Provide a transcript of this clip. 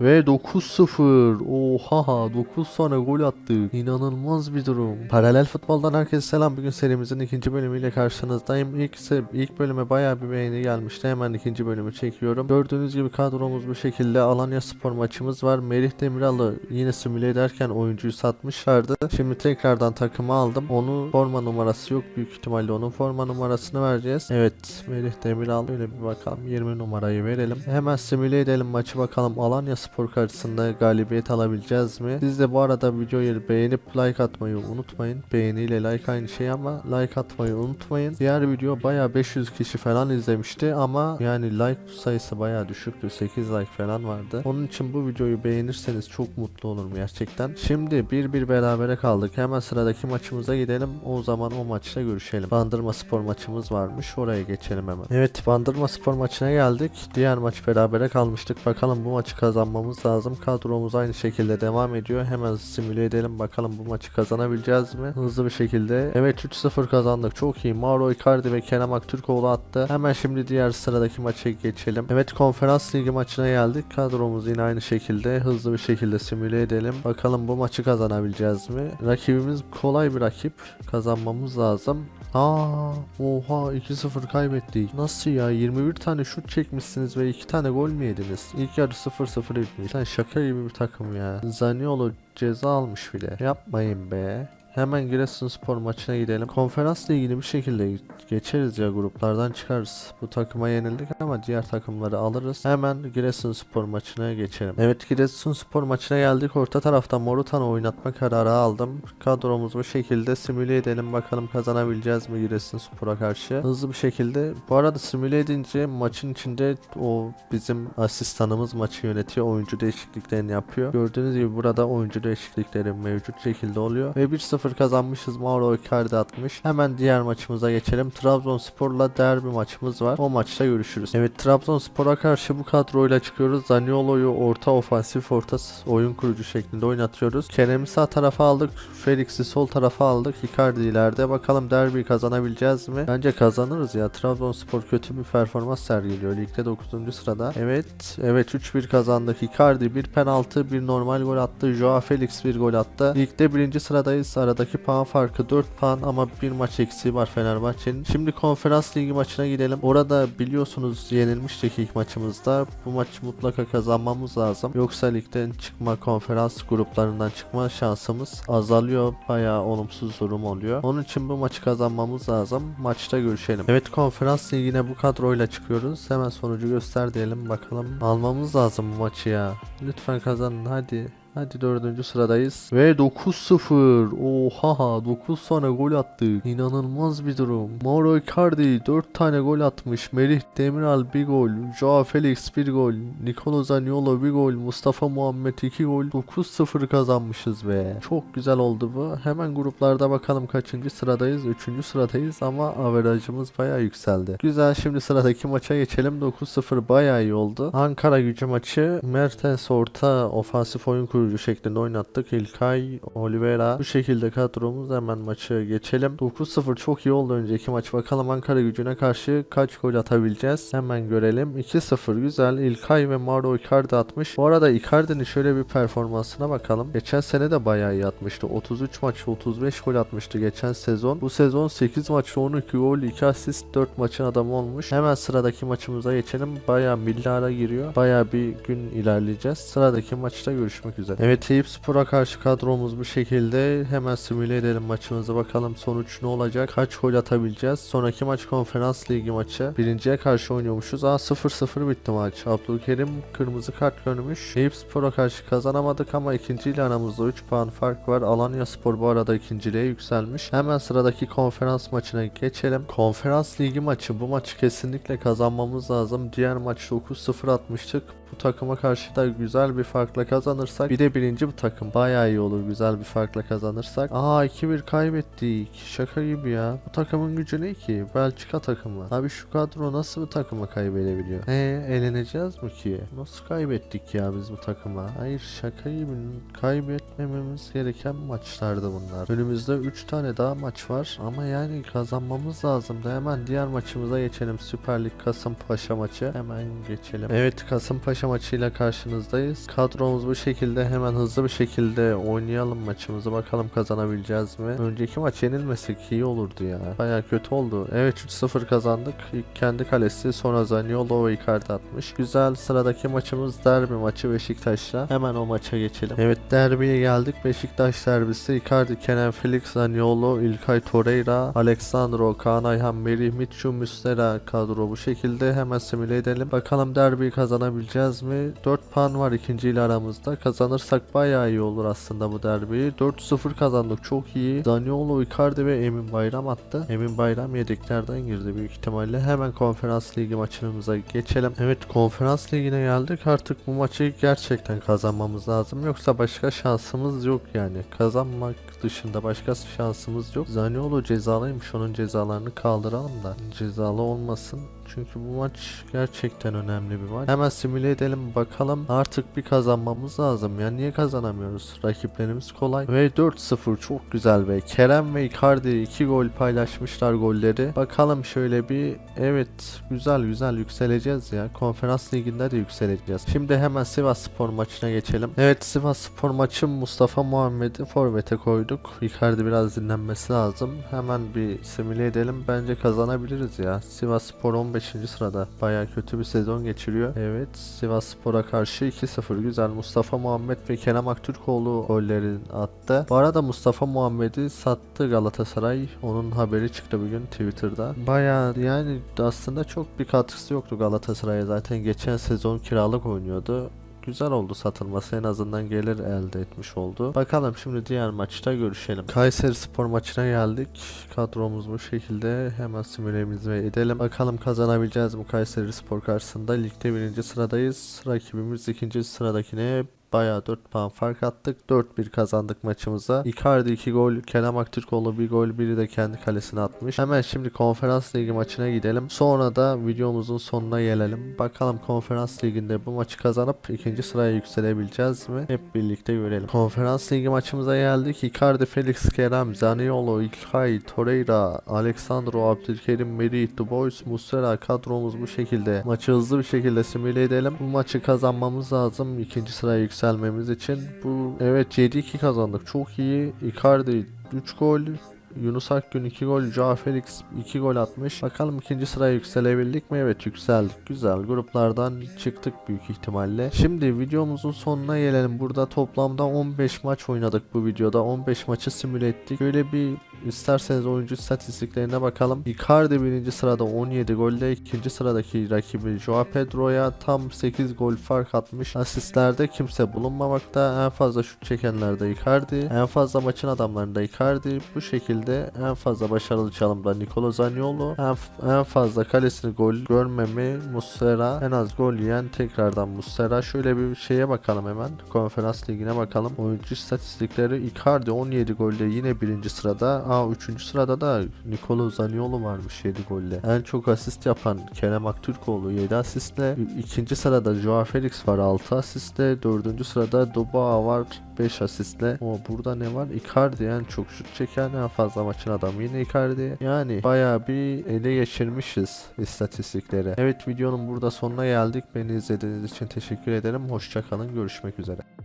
Ve 9-0. Oha 9 tane gol attık. İnanılmaz bir durum. Paralel futboldan herkese selam. Bugün serimizin ikinci bölümüyle karşınızdayım. İlk, se- ilk bölüme bayağı bir beğeni gelmişti. Hemen ikinci bölümü çekiyorum. Gördüğünüz gibi kadromuz bu şekilde. Alanya Spor maçımız var. Merih Demiral'ı yine simüle ederken oyuncuyu satmışlardı. Şimdi tekrardan takıma aldım. Onun forma numarası yok. Büyük ihtimalle onun forma numarasını vereceğiz. Evet Merih Demiral. Öyle bir bakalım. 20 numarayı verelim. Hemen simüle edelim maçı bakalım. Alanya Spor karşısında galibiyet alabileceğiz mi? Siz de bu arada videoyu beğenip like atmayı unutmayın. Beğeniyle like aynı şey ama like atmayı unutmayın. Diğer video baya 500 kişi falan izlemişti ama yani like sayısı baya düşüktü. 8 like falan vardı. Onun için bu videoyu beğenirseniz çok mutlu olurum gerçekten. Şimdi 1-1 berabere kaldık. Hemen sıradaki maçımıza gidelim. O zaman o maçta görüşelim. Bandırma Spor maçımız varmış. Oraya geçelim hemen. Evet Bandırma Spor maçına geldik. Diğer maç berabere kalmıştık. Bakalım bu maçı kazanmamız lazım. Kadromuz aynı şekilde devam ediyor. Hemen simüle edelim. Bakalım bu maçı kazanabileceğiz mi? Hızlı bir şekilde. Evet 3-0 kazandık. Çok iyi. Mauro Icardi ve Kerem Aktürkoğlu attı. Hemen şimdi diğer sıradaki maça geçelim. Evet konferans ligi maçına geldik. Kadromuz yine aynı şekilde. Hızlı bir şekilde simüle edelim. Bakalım bu maçı kazanabileceğiz mi? Rakibimiz kolay bir rakip. Kazanmamız lazım. Aa, oha 2-0 kaybettik. Nasıl ya? 21 tane şut çekmişsiniz ve 2 tane gol mü yediniz? İlk yarı 0-0 Sen şaka gibi bir takım ya. Zaniolo ceza almış bile. Yapmayın be. Hemen Giresunspor maçına gidelim. Konferans ligini bir şekilde geçeriz ya gruplardan çıkarız. Bu takıma yenildik ama diğer takımları alırız. Hemen Giresunspor maçına geçelim. Evet Giresunspor maçına geldik. Orta tarafta Morutan'ı oynatma kararı aldım. Kadromuzu bu şekilde simüle edelim. Bakalım kazanabileceğiz mi Giresunspor'a karşı. Hızlı bir şekilde. Bu arada simüle edince maçın içinde o bizim asistanımız maçı yönetiyor. Oyuncu değişikliklerini yapıyor. Gördüğünüz gibi burada oyuncu değişiklikleri mevcut şekilde oluyor. Ve 1-0 kazanmışız. Mauro Icardi atmış. Hemen diğer maçımıza geçelim. Trabzonspor'la derbi maçımız var. O maçta görüşürüz. Evet Trabzonspor'a karşı bu kadroyla çıkıyoruz. Zaniolo'yu orta ofansif orta oyun kurucu şeklinde oynatıyoruz. Kerem'i sağ tarafa aldık. Felix'i sol tarafa aldık. Icardi ileride. Bakalım derbiyi kazanabileceğiz mi? Bence kazanırız ya. Trabzonspor kötü bir performans sergiliyor. Ligde 9. sırada. Evet. Evet 3-1 kazandık. Icardi bir penaltı bir normal gol attı. Joao Felix bir gol attı. Ligde birinci sıradayız. Aradaki puan farkı 4 puan ama bir maç eksiği var Fenerbahçe'nin. Şimdi konferans ligi maçına gidelim. Orada biliyorsunuz yenilmiştik ilk maçımızda. Bu maçı mutlaka kazanmamız lazım. Yoksa ligden çıkma konferans gruplarından çıkma şansımız azalıyor. Bayağı olumsuz durum oluyor. Onun için bu maçı kazanmamız lazım. Maçta görüşelim. Evet konferans ligine bu kadroyla çıkıyoruz. Hemen sonucu göster diyelim bakalım. Almamız lazım bu maçı ya. Lütfen kazanın hadi. Hadi dördüncü sıradayız. Ve 9-0. Oha 9 tane gol attık. İnanılmaz bir durum. Mauro Icardi 4 tane gol atmış. Merih Demiral bir gol. Joao Felix bir gol. Nicolo Zaniolo bir gol. Mustafa Muhammed 2 gol. 9-0 kazanmışız be. Çok güzel oldu bu. Hemen gruplarda bakalım kaçıncı sıradayız. Üçüncü sıradayız ama averajımız bayağı yükseldi. Güzel şimdi sıradaki maça geçelim. 9-0 bayağı iyi oldu. Ankara gücü maçı. Mertens orta ofansif oyun kurucu şeklinde oynattık. İlkay, Oliveira. Bu şekilde kadromuz hemen maçı geçelim. 9-0 çok iyi oldu önceki maç. Bakalım Ankara gücüne karşı kaç gol atabileceğiz. Hemen görelim. 2-0 güzel. İlkay ve Mauro Icardi atmış. Bu arada Icardi'nin şöyle bir performansına bakalım. Geçen sene de bayağı iyi atmıştı. 33 maçta 35 gol atmıştı geçen sezon. Bu sezon 8 maçta 12 gol, 2 asist, 4 maçın adamı olmuş. Hemen sıradaki maçımıza geçelim. Bayağı millara giriyor. Bayağı bir gün ilerleyeceğiz. Sıradaki maçta görüşmek üzere. Evet Eyüp Spor'a karşı kadromuz bu şekilde. Hemen simüle edelim maçımızı. Bakalım sonuç ne olacak? Kaç gol atabileceğiz? Sonraki maç konferans ligi maçı. Birinciye karşı oynuyormuşuz. Aa 0-0 bitti maç. Abdülkerim kırmızı kart görmüş. Eyüp Spor'a karşı kazanamadık ama ikinciyle aramızda 3 puan fark var. Alanya Spor bu arada ikinciliğe yükselmiş. Hemen sıradaki konferans maçına geçelim. Konferans ligi maçı. Bu maçı kesinlikle kazanmamız lazım. Diğer maç 9-0 atmıştık. Bu takıma karşı da güzel bir farkla kazanırsak bir de birinci bu takım bayağı iyi olur güzel bir farkla kazanırsak. Aa 2-1 kaybettik. Şaka gibi ya. Bu takımın gücü ne ki? Belçika takımı. Abi şu kadro nasıl bu takıma kaybedebiliyor? Ee eleneceğiz mi ki? Nasıl kaybettik ya biz bu takıma? Hayır şaka gibi. Kaybetmememiz gereken maçlardı bunlar. Önümüzde 3 tane daha maç var ama yani kazanmamız lazım da hemen diğer maçımıza geçelim. Süper Lig Kasımpaşa maçı. Hemen geçelim. Evet Kasımpaşa maçıyla karşınızdayız. Kadromuz bu şekilde hemen hızlı bir şekilde oynayalım maçımızı bakalım kazanabileceğiz mi? Önceki maç yenilmesek iyi olurdu ya. Baya kötü oldu. Evet 3-0 kazandık. İlk kendi kalesi sonra Zaniolo ve Icardi atmış. Güzel sıradaki maçımız derbi maçı Beşiktaş'la. Hemen o maça geçelim. Evet derbiye geldik. Beşiktaş derbisi Icardi, Kenan Felix, Zaniolo, İlkay Torreira, Alexandro, Kaan Ayhan, Merih, Mitchu, Müslera kadro bu şekilde hemen simüle edelim. Bakalım derbiyi kazanabileceğiz mi? 4 puan var ikinci ile aramızda. Kazanırsak bayağı iyi olur aslında bu derbiyi. 4-0 kazandık çok iyi. Zaniolo, Icardi ve Emin Bayram attı. Emin Bayram yedeklerden girdi büyük ihtimalle. Hemen konferans ligi maçımıza geçelim. Evet konferans ligine geldik. Artık bu maçı gerçekten kazanmamız lazım. Yoksa başka şansımız yok yani. Kazanmak dışında başka şansımız yok. Zaniolo cezalıymış. Onun cezalarını kaldıralım da cezalı olmasın. Çünkü bu maç gerçekten önemli bir maç. Hemen simüle edelim bakalım. Artık bir kazanmamız lazım. Ya niye kazanamıyoruz? Rakiplerimiz kolay. Ve 4-0 çok güzel be. Kerem ve Icardi 2 gol paylaşmışlar golleri. Bakalım şöyle bir evet güzel güzel yükseleceğiz ya. Konferans liginde de yükseleceğiz. Şimdi hemen Sivas Spor maçına geçelim. Evet Sivas Spor maçı Mustafa Muhammed'i forvete koyduk. Icardi biraz dinlenmesi lazım. Hemen bir simüle edelim. Bence kazanabiliriz ya. Sivas Spor 15. sırada. Baya kötü bir sezon geçiriyor. Evet Sivas Spor'a karşı 2-0 güzel. Mustafa Muhammed ve Kerem Aktürkoğlu gollerin attı. Bu arada Mustafa Muhammed'i sattı Galatasaray. Onun haberi çıktı bugün Twitter'da. Baya yani aslında çok bir katkısı yoktu Galatasaray'a. Zaten geçen sezon kiralık oynuyordu güzel oldu satılması en azından gelir elde etmiş oldu. Bakalım şimdi diğer maçta görüşelim. Kayseri Spor maçına geldik. Kadromuz bu şekilde. Hemen simülemizi edelim. Bakalım kazanabileceğiz mi Kayseri Spor karşısında. Ligde birinci sıradayız. Rakibimiz ikinci sıradakine bayağı 4 puan fark attık. 4-1 kazandık maçımıza. Icardi 2 gol, Kerem Aktürkoğlu 1 gol, biri de kendi kalesine atmış. Hemen şimdi konferans ligi maçına gidelim. Sonra da videomuzun sonuna gelelim. Bakalım konferans liginde bu maçı kazanıp ikinci sıraya yükselebileceğiz mi? Hep birlikte görelim. Konferans ligi maçımıza geldik. Icardi, Felix, Kerem, Zaniolo, İlkay, Torreira, Alexandro, Abdülkerim, Merih, Dubois, Muslera kadromuz bu şekilde. Maçı hızlı bir şekilde simüle edelim. Bu maçı kazanmamız lazım. ikinci sıraya yükselmemiz için. Bu evet 7-2 kazandık. Çok iyi. Icardi 3 gol. Yunus Akgün 2 gol, Joao Felix 2 gol atmış. Bakalım ikinci sıraya yükselebildik mi? Evet yükseldik. Güzel. Gruplardan çıktık büyük ihtimalle. Şimdi videomuzun sonuna gelelim. Burada toplamda 15 maç oynadık bu videoda. 15 maçı simüle ettik. Böyle bir isterseniz oyuncu istatistiklerine bakalım. Icardi birinci sırada 17 golle. ikinci sıradaki rakibi Joao Pedro'ya tam 8 gol fark atmış. Asistlerde kimse bulunmamakta. En fazla şut çekenlerde Icardi. En fazla maçın adamlarında Icardi. Bu şekilde en fazla başarılı çalımda Nicolo Zaniolo. En, en fazla kalesini gol görmemi Muslera. En az gol yiyen tekrardan Muslera. Şöyle bir şeye bakalım hemen. Konferans ligine bakalım. Oyuncu istatistikleri Icardi 17 golle yine birinci sırada. Aa 3. sırada da Nicolo Zaniolo varmış 7 golle. En çok asist yapan Kerem Aktürkoğlu 7 asistle. İkinci sırada Joao Felix var 6 asistle. Dördüncü sırada Dubois var 5 asistle. O burada ne var? Icardi en çok şut çeken en fazla maçın adamı yine Icardi. Yani bayağı bir ele geçirmişiz istatistikleri. Evet videonun burada sonuna geldik. Beni izlediğiniz için teşekkür ederim. Hoşçakalın. Görüşmek üzere.